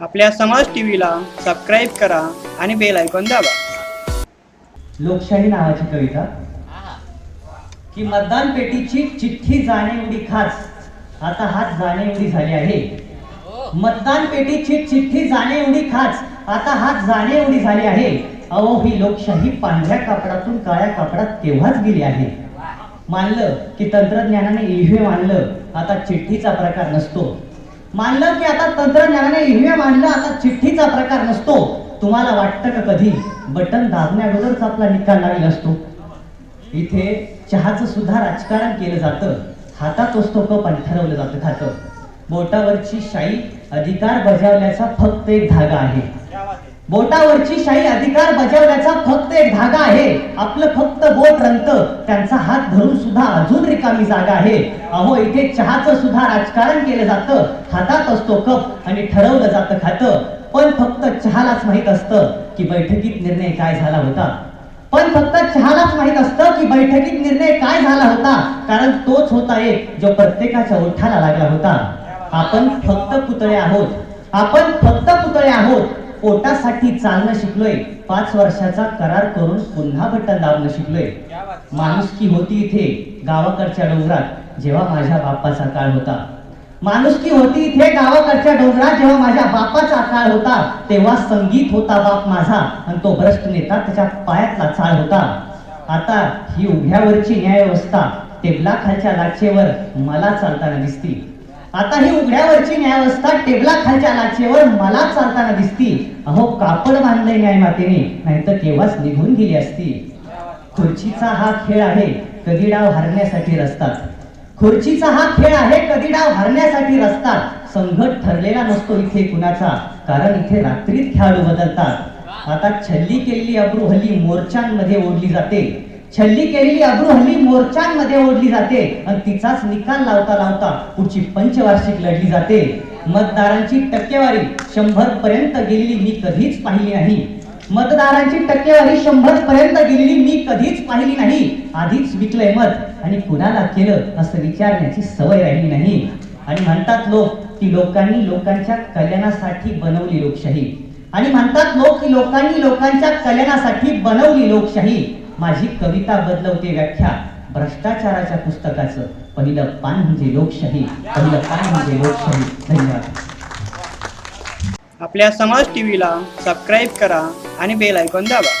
आपल्या समाज टीव्हीला सबस्क्राईब करा आणि बेल आयकॉन दाबा. लोकशाही नावाची कविता. की मतदान पेटीची चिठ्ठी जाणे एवढी खास. आता हात जाणे एवढी झाली आहे. मतदान पेटीची चिठ्ठी जाणे एवढी खास. आता हात जाणे एवढी झाली आहे. अहो ही लोकशाही पांढऱ्या कापडातून काळ्या कापडात तेव्हाच गेली आहे. मानलं की तंत्रज्ञानाने ईव्हीएम आणलं आता चिठ्ठीचा प्रकार नसतो. मानलं की आता तंत्रज्ञानाने हिरव्या मानलं आता चिठ्ठीचा प्रकार नसतो. तुम्हाला वाटतं का कधी? बटन दाबण्या अगोदरच आपला निकाल लागेल असतो. इथे चहाचं सुद्धा राजकारण केलं जातं. हातात असतो कप आणि ठरवलं जातं खातं. बोटावरची शाई अधिकार बजावल्याचा फक्त एक धागा आहे. बोटावरची शाही अधिकार बजावण्याचा फक्त एक धागा आहे. आपलं फक्त बोट रंगत. त्यांचा हात धरून सुद्धा अजून रिकामी जागा आहे. अहो इथे चहाचं सुद्धा राजकारण केलं जातं. हातात असतो कप आणि ठरवलं जातं खातं. पण फक्त चहालाच माहीत असतं की बैठकीत निर्णय काय झाला होता. पण फक्त चहालाच माहीत असतं की बैठकीत निर्णय काय झाला होता. कारण तोच होता एक जो प्रत्येकाच्या ओठाला लागला होता. आपण फक्त पुतळे आहोत. आपण फक्त पुतळे आहोत. पोटासाठी चालणं शिकलोय. पाच वर्षाचा करार करून पुन्हा बटन दाबणं शिकलोय. माणुसकी होती इथे? गावाकडच्या डोंगरात जेव्हा माझ्या बाप्पाचा काळ होता. माणुसकी होती इथे? गावाकडच्या डोंगरात जेव्हा माझ्या बापाचा काळ होता. तेव्हा संगीत होता बाप माझा आणि तो भ्रष्ट नेता त्याच्या पायातला चाळ होता. आता ही उभ्यावरची न्याय व्यवस्था टेबला खालच्या लाचेवर मला चालताना दिसती. आता ही उघड्यावरची न्यायवस्था टेबला खालच्या लाचेवर मला चालताना दिसती. अहो कापड बांधलंय न्यायमातेने नाहीतर केव्हाच निघून गेली असती. खुर्चीचा हा खेळ आहे कधी डाव हरण्यासाठी रचतात खुर्चीचा हा खेळ आहे कधी डाव हरण्यासाठी रचतात संघट ठरलेला नसतो इथे कुणाचा कारण इथे रात्रीत खेळाडू बदलतात. आता छल्ली केलेली अब्रू हल्ली मोर्चांमध्ये ओढली जाते. छल्ली केलेली अब्रू हल्ली मोर्चांमध्ये ओढली जाते. आणि तिचाच निकाल लावता लावता पुढची पंचवार्षिक लढली जाते. मतदारांची टक्केवारी शंभर पर्यंत गेलेली मी कधीच पाहिली नाही. मतदारांची टक्केवारी शंभर पर्यंत गेलेली मी कधीच पाहिली नाही. आधीच विकलंय मत आणि कुणाला केलं असं विचारण्याची सवय राहिली नाही. आणि म्हणतात लोक की लोकांनी लोकांच्या कल्याणासाठी बनवली लोकशाही. आणि म्हणतात लोक की लोकांनी लोकांच्या कल्याणासाठी बनवली लोकशाही. माझी कविता बदलवते व्याख्या भ्रष्टाचाराच्या पुस्तकाचं. पहिलं पान म्हणजे लोकशाही पहिलं पान म्हणजे लोकशाही. धन्यवाद. आपल्या समाज टीव्हीला सबस्क्राईब करा आणि बेल ऐकून दाबा.